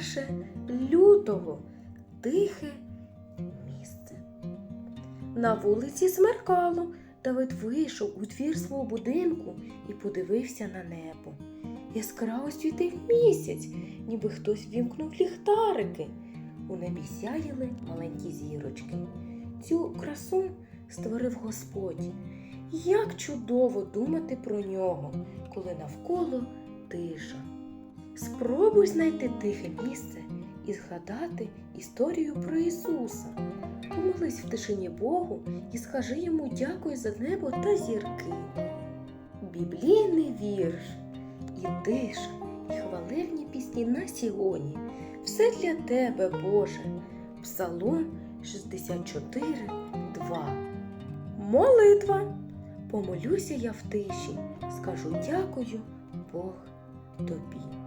наше лютого тихе місце. На вулиці смеркало. Давид вийшов у двір свого будинку і подивився на небо. Яскраво світив місяць, ніби хтось вімкнув ліхтарики. У небі сяяли маленькі зірочки. Цю красу створив Господь. Як чудово думати про нього, коли навколо тиша. Спробуй знайти тихе місце і згадати історію про Ісуса. Помолись в тишині Богу і скажи йому дякую за небо та зірки. Біблійний вірш, і тиша, і хвалебні пісні на сьогодні. Все для тебе, Боже. Псалом 64, 2. Молитва. Помолюся я в тиші, скажу дякую Бог тобі.